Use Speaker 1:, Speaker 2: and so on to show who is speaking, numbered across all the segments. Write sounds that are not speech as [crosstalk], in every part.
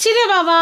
Speaker 1: আসছি রে বাবা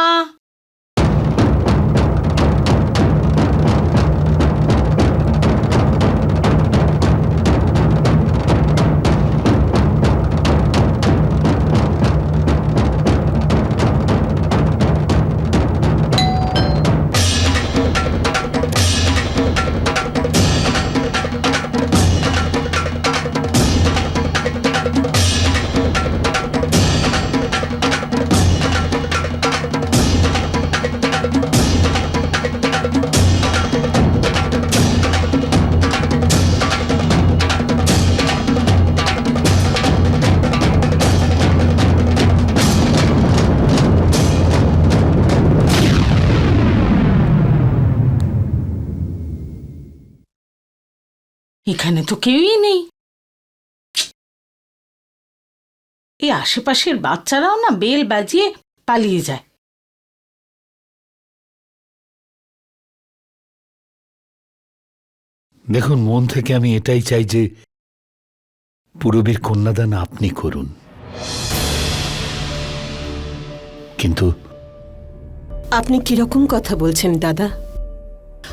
Speaker 1: এখানে তো কেউই নেই। এই আশেপাশের বাচ্চারাও না বেল বাজিয়ে পালিয়ে যায়।
Speaker 2: দেখুন মন থেকে আমি এটাই চাই যে পূরবীর কন্যাদান আপনি করুন। কিন্তু
Speaker 3: আপনি কীরকম কথা বলছেন দাদা?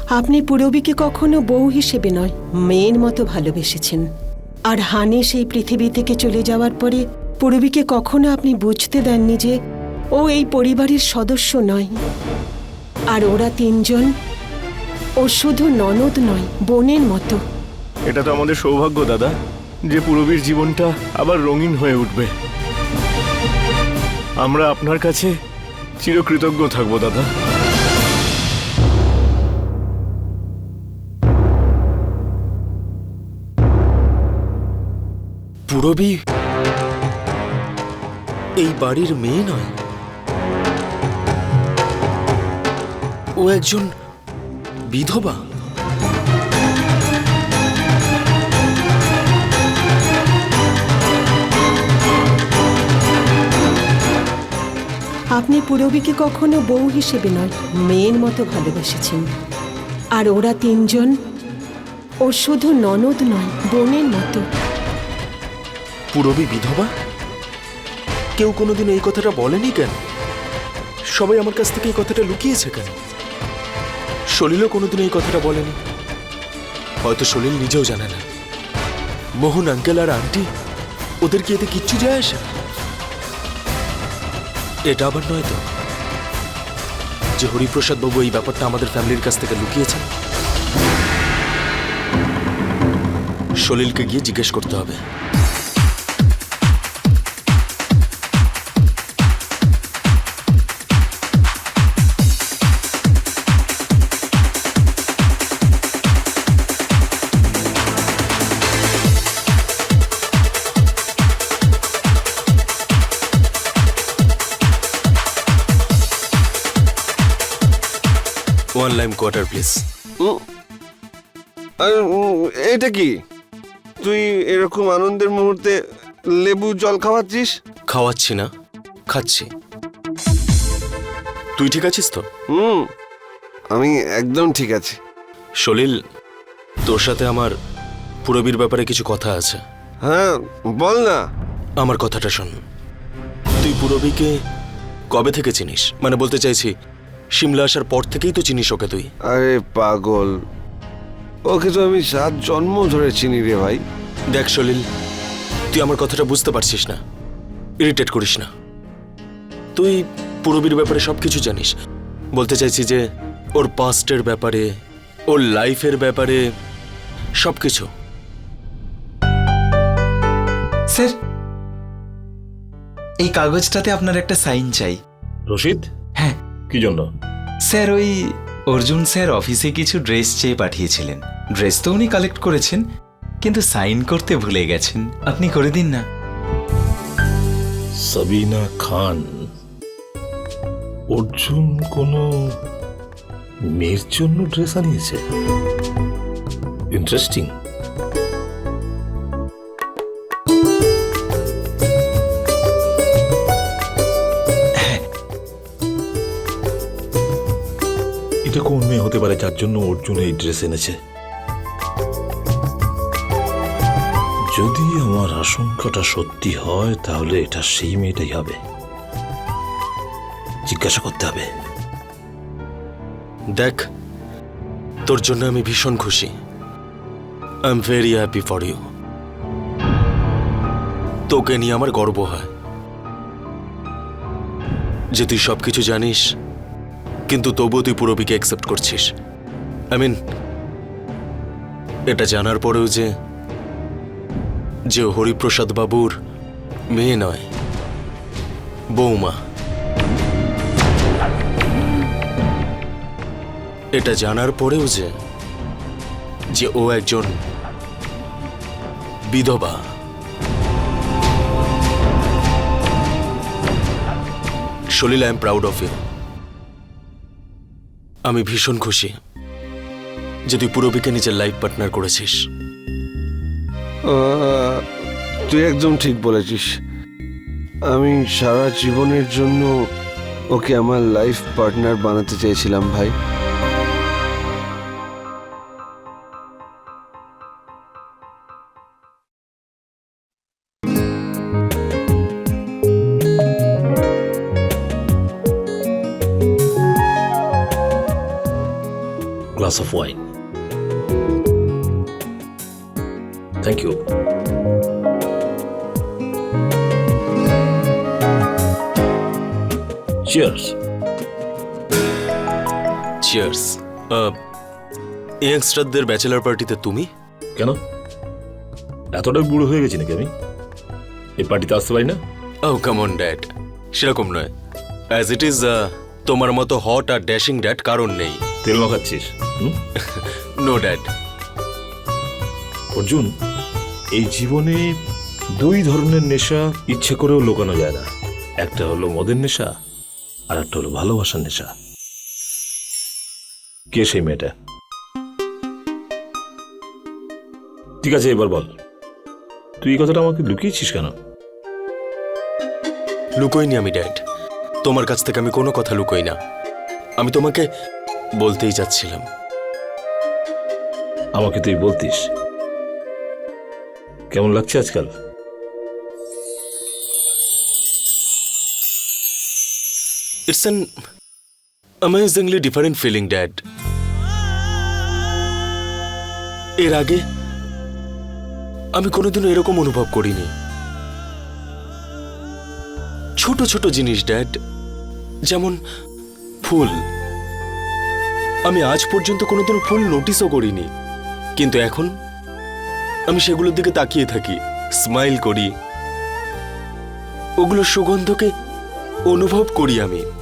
Speaker 3: আপনি পুরবীকে কখনো বউ হিসেবে নয়, মেয়ের মতো ভালোবেসেছেন। আর হানি সেই পৃথিবী থেকে চলে যাওয়ার পরে পুরবীকে কখনো আপনি বুঝতে দেননি যে ও এই পরিবারের সদস্য নয়। আর ওরা তিনজন, ও শুধু ননদ নয়, বোনের মতো।
Speaker 4: এটা তো আমাদের সৌভাগ্য, দাদা, যে পূরবীর জীবনটা আবার রঙিন হয়ে উঠবে। আমরা আপনার কাছে চিরকৃতজ্ঞ থাকব, দাদা।
Speaker 5: পুরবী? এই বাড়ির মেয়ে নয়। ও একজন বিধবা।
Speaker 3: আপনি পুরবীকে কখনো বউ হিসেবে নয়, মেয়ের মতো ভালোবেসেছেন। আর ওরা তিনজন, ও শুধু ননদ নয়, বোনের মতো।
Speaker 5: পুরবী বিধবা? কেউ কোনোদিন এই কথাটা বলেনি কেন? সবাই আমার কাছ থেকে এই কথাটা লুকিয়েছে কেন? সলিলও কোনোদিন এই কথাটা বলেনি। হয়তো সলিল নিজেও জানে না। মোহন, আঙ্কেল আর আন্টি, ওদের কি এতে কিচ্ছু যায় আসে এটা আবার নয় তো? যে হরিপ্রসাদ বাবু এই ব্যাপারটা আমাদের ফ্যামিলির কাছ থেকে লুকিয়েছেন? সলিলকে গিয়ে জিজ্ঞেস করতে হবে। কোয়ার্টার প্লিজ
Speaker 6: আর, এটা কি? তুই এরকম আনন্দের মুহূর্তে লেবু জল খাওয়াচ্ছিস?
Speaker 5: খাওয়াচ্ছি না খাচ্ছি। তুই ঠিক আছিস তো?
Speaker 6: হুম আমি একদম ঠিক আছি।
Speaker 5: সলিল তোর সাথে আমার পুরবীর ব্যাপারে কিছু কথা আছে।
Speaker 6: হ্যাঁ বল না।
Speaker 5: আমার কথাটা শোন। তুই পুরবীকে কবে থেকে চিনিস? মানে বলতে চাইছি সিমলা আসার পর থেকেই তো চিনিস ওকে তুই।
Speaker 6: আরে পাগল। ওকে তো আমি সাত জন্ম ধরে চিনি রে ভাই।
Speaker 5: দেখ সলিল তুই আমার কথাটা বুঝতে পারছিস না। ইরিটেট করিস না। তুই পুরবীর ব্যাপারে সব কিছু জানিস। বলতে চাইছি যে ওর পাস্টের ব্যাপারে ওর লাইফের ব্যাপারে সব কিছু
Speaker 7: স্যার এই কাগজটাতে আপনার একটা সাইন চাই।
Speaker 8: রশিদ? কি জন্য?
Speaker 7: স্যার ওই অর্জুন স্যার অফিসে কিছু ড্রেস চেয়ে পাঠিয়েছিলেন। ড্রেস তো উনি কালেক্ট করেছেন কিন্তু সাইন করতে ভুলে গেছেন। আপনি করে দিন না।
Speaker 8: সাবিনা খান অর্জুন কোনো মেয়ের জন্য ড্রেস আনিয়েছে? ইন্টারেস্টিং এটা কোন মেয়ে হতে পারে যার জন্য অর্জুন এই ড্রেস এনেছে? যদি আমার আশঙ্কাটা সত্যি হয়, তাহলে এটা সেই মেয়েটাই হবে। জিজ্ঞাসা করতে হবে।
Speaker 5: দেখ, তোর জন্য আমি ভীষণ খুশি। I am very happy for you তোকে নিয়ে আমার গর্ব হয়। যে তুই সব কিছু জানিস কিন্তু তবুও তুই পুরোবিকে অ্যাকসেপ্ট করছিস। আই মিন এটা জানার পরেও যে যে হরিপ্রসাদ বাবুর মেয়ে নয়, বৌমা। এটা জানার পরেও যে যে ও একজন বিধবা। Salil I am proud of you আমি ভীষণ খুশি যে তুই পুরবিকে নিজের লাইফ পার্টনার করেছিস।
Speaker 6: তুই একদম ঠিক বলেছিস। আমি সারা জীবনের জন্য ওকে আমার লাইফ পার্টনার বানাতে চেয়েছিলাম ভাই।
Speaker 8: চিয়ার্স
Speaker 5: চিয়ার্স ইয়াংস্টারদের ব্যাচেলার পার্টিতে তুমি?
Speaker 8: কেন? এতটাই বুড়ো হয়ে গেছি নাকি আমি? এই পার্টিতে আসতে পারি না?
Speaker 5: ও কামন ড্যাড সেরকম নয়। অ্যাজ ইট ইজ তোমার মতো হট আর ড্যাশিং ড্যাড কারণ নেই।
Speaker 8: তেল মাখাচ্ছিস?
Speaker 5: নো ড্যাড [laughs]
Speaker 8: অর্জুন এই জীবনে দুই ধরনের নেশা ইচ্ছে করেও লোকানো যায় না। একটা হলো মদের নেশা আর একটা হলো ভালোবাসার নেশা। কে সেই মেয়েটা? ঠিক আছে এবার বল। তুই এই কথাটা আমাকে লুকিয়েছিস কেন?
Speaker 5: লুকোইনি আমি ড্যাড। তোমার কাছ থেকে আমি কোনো কথা লুকোই না। আমি তোমাকে বলতেই যাচ্ছিলাম।
Speaker 8: আমাকে তুই বলতিস। কেমন লাগছে আজকাল?
Speaker 5: It's an amazingly different feeling dad এর আগে আমি কোনোদিনও এরকম অনুভব করিনি। ছোট ছোট জিনিস ড্যাড যেমন ফুল। আমি আজ পর্যন্ত কোনোদিন ফুল নোটিসও করিনি। কিন্তু এখন আমি সেগুলোর দিকে তাকিয়ে থাকি স্মাইল করি। ওগুলোর সুগন্ধকে অনুভব করি আমি।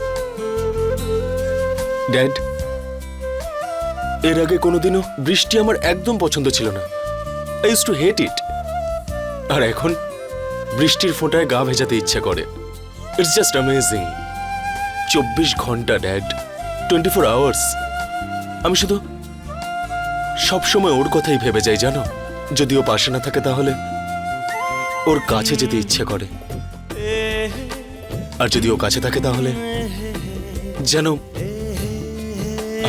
Speaker 5: ড্যাড এর আগে কোনোদিনও বৃষ্টি আমার একদম পছন্দ ছিল না। I use to hate it আর এখন বৃষ্টির ফোঁটায় গা ভেজাতে ইচ্ছা করে। ইটস জাস্ট অ্যামেজিং চব্বিশ ঘণ্টা ড্যাড টোয়েন্টি ফোর আওয়ার্স আমি শুধু সবসময় ওর কথাই ভেবে যাই, জানো? যদি ও পাশে না থাকে তাহলে ওর কাছে যেতে ইচ্ছে করে। আর যদি ও কাছে থাকে তাহলে যেন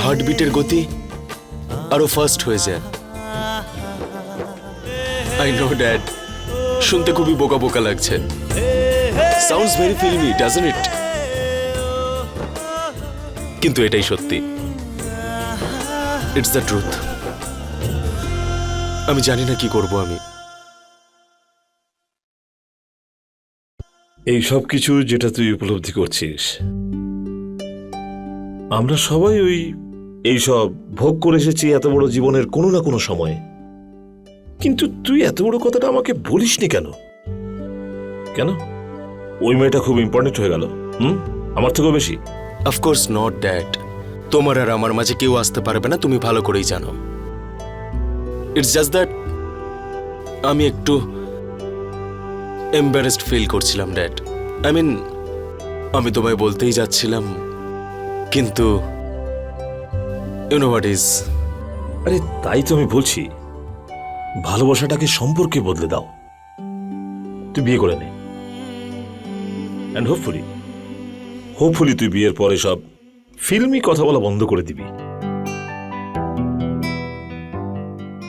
Speaker 5: হার্টবিটের গতি আরও ফাস্ট হয়ে যায়। আই নো ড্যাড শুনতে খুবই বোকা বোকা লাগছে। Sounds very filmy doesn't it কিন্তু এটাই সত্যি। ইটস দ্য ট্রুথ আমি জানি না কি করব আমি।
Speaker 8: এই সব কিছু যেটা তুই উপলব্ধি করছিস। আমরা সবাই ওই এই সব ভোগ করে এসেছি এত বড় জীবনের কোনো না কোনো সময়ে। কিন্তু তুই এত বড় কথাটা আমাকে বলিসনি কেন? কেন? ওই মেয়েটা খুব ইম্পর্টেন্ট হয়ে গেল, হুম? আমার থেকেও বেশি।
Speaker 5: অফকোর্স নট ড্যাড তোমার আর আমার মাঝে কেউ আসতে পারবে না, তুমি ভালো করেই জানো। ইটস জাস্ট দ্যাট আমি একটু এম্বারেসড ফিল করছিলাম ড্যাড আই মিন আমি তোমায় বলতেই যাচ্ছিলাম, কিন্তু হোয়াট ইজ
Speaker 8: আরে তাই তো আমি বলছি। ভালোবাসাটাকে সম্পর্কে বদলে দাও। তুই বিয়ে করে নে। অ্যান্ড হোপফুলি হোপফুলি তুই বিয়ের পরে সব ফিল্মি কথা বলা বন্ধ করে দিবি।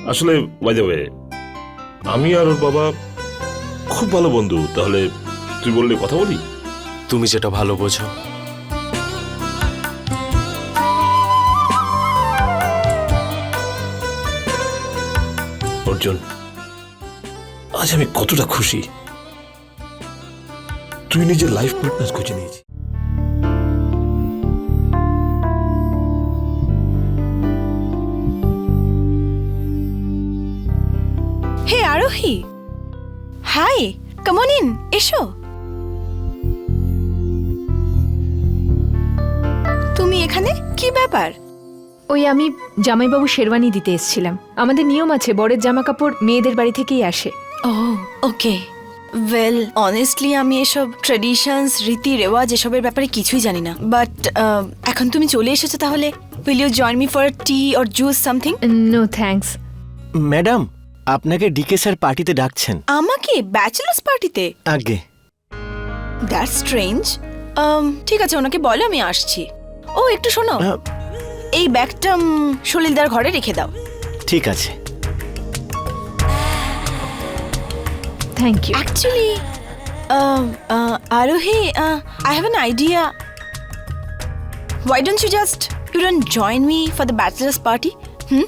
Speaker 8: আসলে ওয়ে আমি আর ওর বাবা খুব ভালো বন্ধু তাহলে তুই বললে কথা বলি?
Speaker 5: তুমি যেটা ভালো বোঝো।
Speaker 8: অর্জুন আজ আমি কতটা খুশি। তুই নিজের লাইফ পার্টনার খুঁজে নিয়েছিস।
Speaker 9: হে আরোহী। হাই কামন ইন এসো। তুমি এখানে? কি ব্যাপার?
Speaker 10: ওই আমি জামাইবাবু শেরওয়ানি দিতে এসেছিলাম। আমাদের নিয়ম আছে বরের জামা কাপড় মেয়েদের বাড়ি থেকেই আসে।
Speaker 9: ও ওকে। ওয়েল অনেস্টলি আমি এসব ট্রেডিশনস রীতি রেওয়াজ এসবের ব্যাপারে কিছুই জানি না। বাট এখন তুমি চলে এসেছ তাহলে will you join me for tea or juice something
Speaker 10: no thanks
Speaker 11: madam আপনাকে ডিকে স্যার পার্টিতে ডাকছেন।
Speaker 9: আমাকে? ব্যাচেলার্স পার্টিতে
Speaker 11: আগে।
Speaker 9: দ্যাট স্ট্রেঞ্জ ঠিক আছে ওনাকে বলো আমি আসছি। ও একটু শোনো এই ব্যাগটা সলিলদার ঘরে রেখে দাও।
Speaker 11: ঠিক আছে।
Speaker 10: Thank you
Speaker 9: actually Arohi I have an idea why don't you just you don't join me for the bachelors party hmm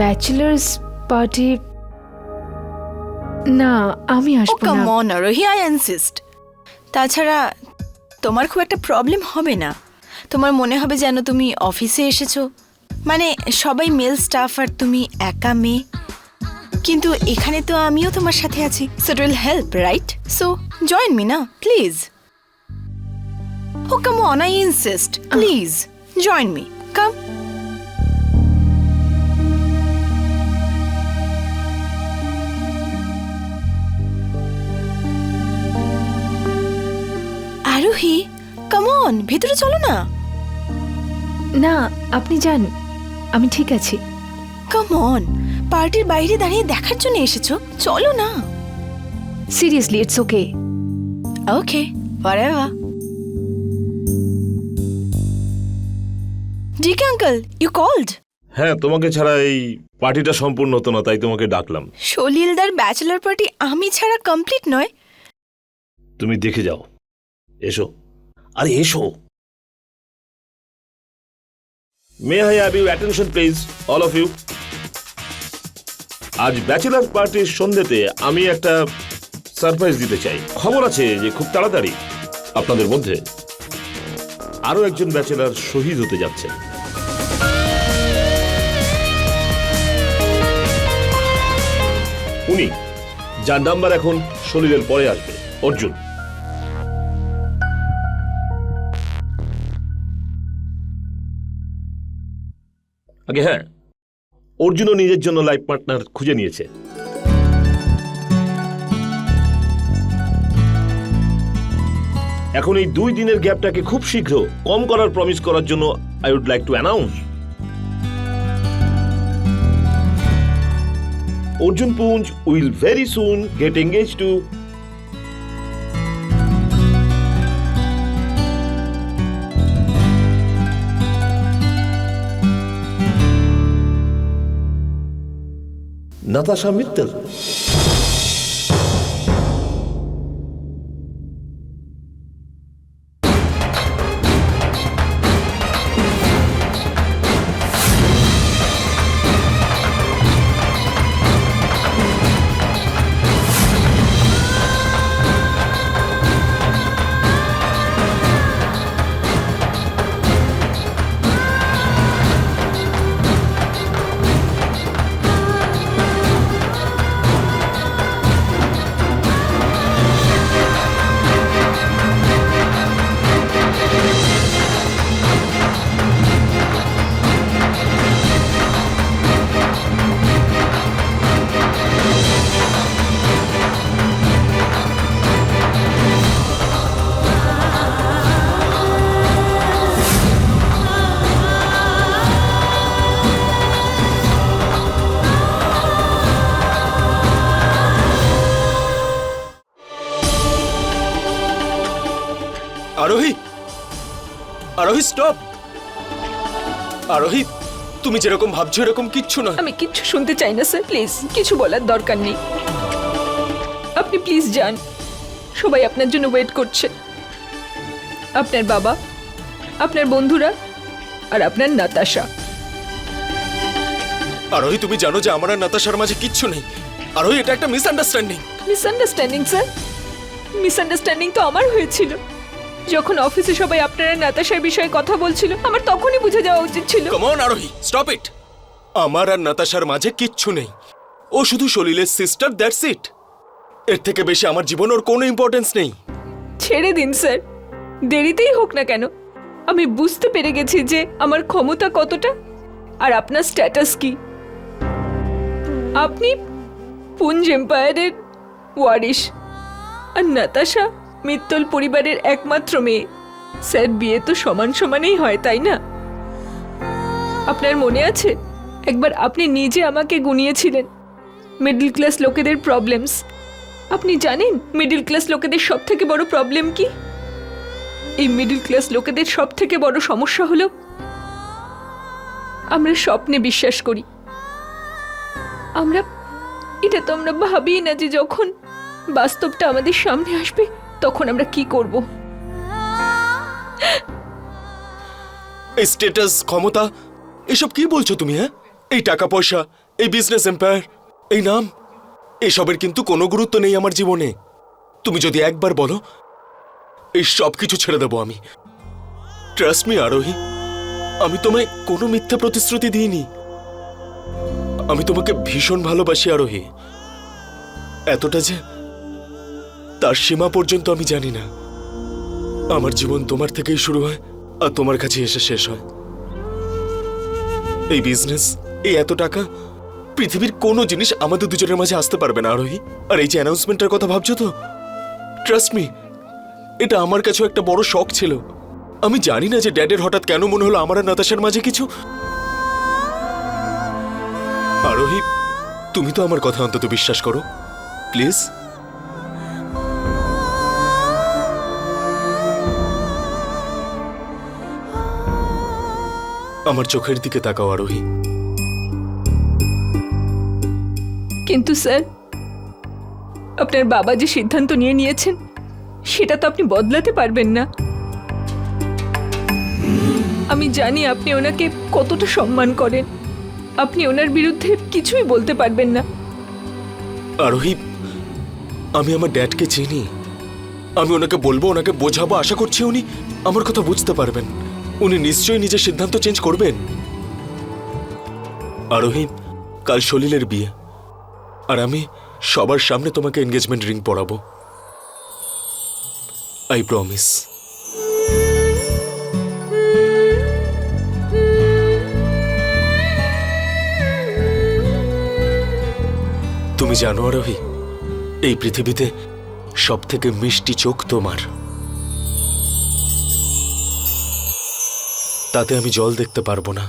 Speaker 10: bachelors party না আমি
Speaker 9: oh,
Speaker 10: আসব come
Speaker 9: on Arohi I insist তাছাড়া তোমার খুব একটা প্রবলেম হবে না। তোমার মনে হবে যেন তুমি অফিসে এসেছ। মানে সবাই মেল স্টাফ আর তুমি একা মেয়ে। কিন্তু এখানে তো আমিও তোমার সাথে আছি। So will help right so join me না please oh come on I insist please join me come Arohi come on ভেতরে চলো না।
Speaker 10: না আপনি যান। আমি ঠিক আছি।
Speaker 9: কাম অন পার্টির বাইরে দাঁড়িয়ে দেখার জন্য এসেছ। চলো না।
Speaker 10: Seriously it's okay
Speaker 9: okay whatever DK uncle you called
Speaker 8: হ্যাঁ তোমাকে ছাড়া এই পার্টিটা সম্পূর্ণ হতো না তাই তোমাকে ডাকলাম।
Speaker 9: সলিলদার ব্যাচেলার পার্টি আমি ছাড়া কমপ্লিট নয়।
Speaker 8: তুমি দেখে যাও। এসো। আরে এসো। May I have you attention please all of you আজ ব্যাচেলার পার্টির সন্ধ্যেতে আমি একটা সারপ্রাইজ দিতে চাই। খবর আছে যে খুব তাড়াতাড়ি আপনাদের মধ্যে আরও একজন ব্যাচেলার শহীদ হতে যাচ্ছেন উনি, যার নাম্বার এখন শরীরের পরে আসবে, অর্জুন। আগে হ্যাঁ অর্জুনও নিজের জন্য লাইফ পার্টনার খুঁজে নিয়েছে। এখন এই দুই দিনের গ্যাপটাকে খুব শীঘ্র কম করার প্রমিস করার জন্য I would like to announce Arjun Punj will very soon get engage to Natasha Mittal.
Speaker 5: Arohi stop Arohi তুমি যেরকম ভাবছ এরকম কিচ্ছু নয়।
Speaker 10: আমি কিচ্ছু শুনতে চাই না স্যার প্লিজ কিছু বলার দরকার নেই। আপনি প্লিজ যান। সবাই আপনার জন্য ওয়েট করছে। আপনার বাবা আপনার বন্ধুরা আর আপনার নাতাশা।
Speaker 5: আরোহী তুমি জানো যে আমার আর নাতাশার মাঝে কিচ্ছু নেই। আরোহী এটা একটা মিসআন্ডারস্ট্যান্ডিং
Speaker 10: মিসআন্ডারস্ট্যান্ডিং স্যার মিসআন্ডারস্ট্যান্ডিং তো আমার হয়েছিল। যখন অফিসে সবাই আপনারা নাতাশার বিষয়ে কথা বলছিল আমার তখনই বুঝে যাওয়া উচিত ছিল।
Speaker 5: কমন আরোহী স্টপ ইট আমার আর নাতাশার মাঝে কিচ্ছু নেই। ও শুধু সলিলের সিস্টার দ্যাটস ইট এর থেকে বেশি আমার জীবন ওর কোনো ইম্পর্টেন্স নেই।
Speaker 10: ছেড়ে দিন স্যার দেরিতেই হোক না কেন। আমি বুঝতে পেরে গেছি যে আমার ক্ষমতা কতটা আর আপনার স্ট্যাটাস কি। আপনি পুঞ্জ এম্পায়ারের ওয়ারিশ আর নাতাশা মিত্তল পরিবারের একমাত্র মেয়ে। স্যার, বিয়ে তো সমান সমানেই হয়, তাই না? আপনার মনে আছে? একবার আপনি নিজে আমাকে গুনিয়েছিলেন। মিডল ক্লাস লোকেদের প্রবলেমস। আপনি জানেন মিডল ক্লাস লোকেদের সব থেকে বড় প্রবলেম কি? এই মিডল ক্লাস লোকেদের সব থেকে বড় সমস্যা হলো, আমরা স্বপ্নে বিশ্বাস করি। আমরা, এটা তো আমরা ভাবি না যে যখন বাস্তবটা আমাদের সামনে আসবে তখন আমরা কি করব?
Speaker 5: এই স্ট্যাটাস, ক্ষমতা, এসব কি বলছো তুমি হ্যাঁ? এই টাকা পয়সা এই বিজনেস এম্পায়ার এই নাম, এসবের কিন্তু কোনো গুরুত্ব নেই আমার জীবনে। তুমি যদি একবার বলো, এই সব কিছু ছেড়ে দেবো আমি। ট্রাস্ট মি আরোহী, আমি তোমায় কোনো মিথ্যা প্রতিশ্রুতি দিইনি। আমি তোমাকে ভীষণ ভালোবাসি, আরোহী। এতটা যে তার সীমা পর্যন্ত আমি জানি না। আমার জীবন তোমার থেকেই শুরু হয় আর তোমার কাছে এসে শেষ হয়। এই বিজনেস এই এত টাকা, পৃথিবীর কোনো জিনিস আমাদের দুজনের মাঝে আসতে পারবে না, আরোহী। আর এই যে অ্যানাউন্সমেন্টের কথা ভাবছ তো? ট্রাস্ট মি এটা আমার কাছেও একটা বড় শখ ছিল। আমি জানি না যে ড্যাডের হঠাৎ কেন মনে হলো আমার আর নাতাশার মাঝে কিছু। আরোহী, তুমি তো আমার কথা অন্তত বিশ্বাস করো। প্লিজ আমার চোখের দিকে তাকাও আরোহী।
Speaker 10: কিন্তু স্যার আপনার বাবা যে সিদ্ধান্ত নিয়ে নিয়েছেন সেটা তো আপনি বদলাতে পারবেন না। আমি জানি আপনি ওনাকে কতটা সম্মান করেন। আপনি ওনার বিরুদ্ধে কিছুই বলতে পারবেন না।
Speaker 5: আরোহী আমি আমার ড্যাডকে চিনি। আমি ওনাকে বলব ওনাকে বোঝাবো আশা করছি উনি আমার কথা বুঝতে পারবেন। উনি নিশ্চয়ই নিজের সিদ্ধান্ত চেঞ্জ করবেন। আরোহী কাল সলিলের বিয়ে। আর আমি সবার সামনে তোমাকে এনগেজমেন্ট রিং পরাবো। আই প্রমিস তুমি জানো আরোহী, এই পৃথিবীতে সব থেকে মিষ্টি চোখ তোমার। তাতে আমি জল দেখতে পারব না।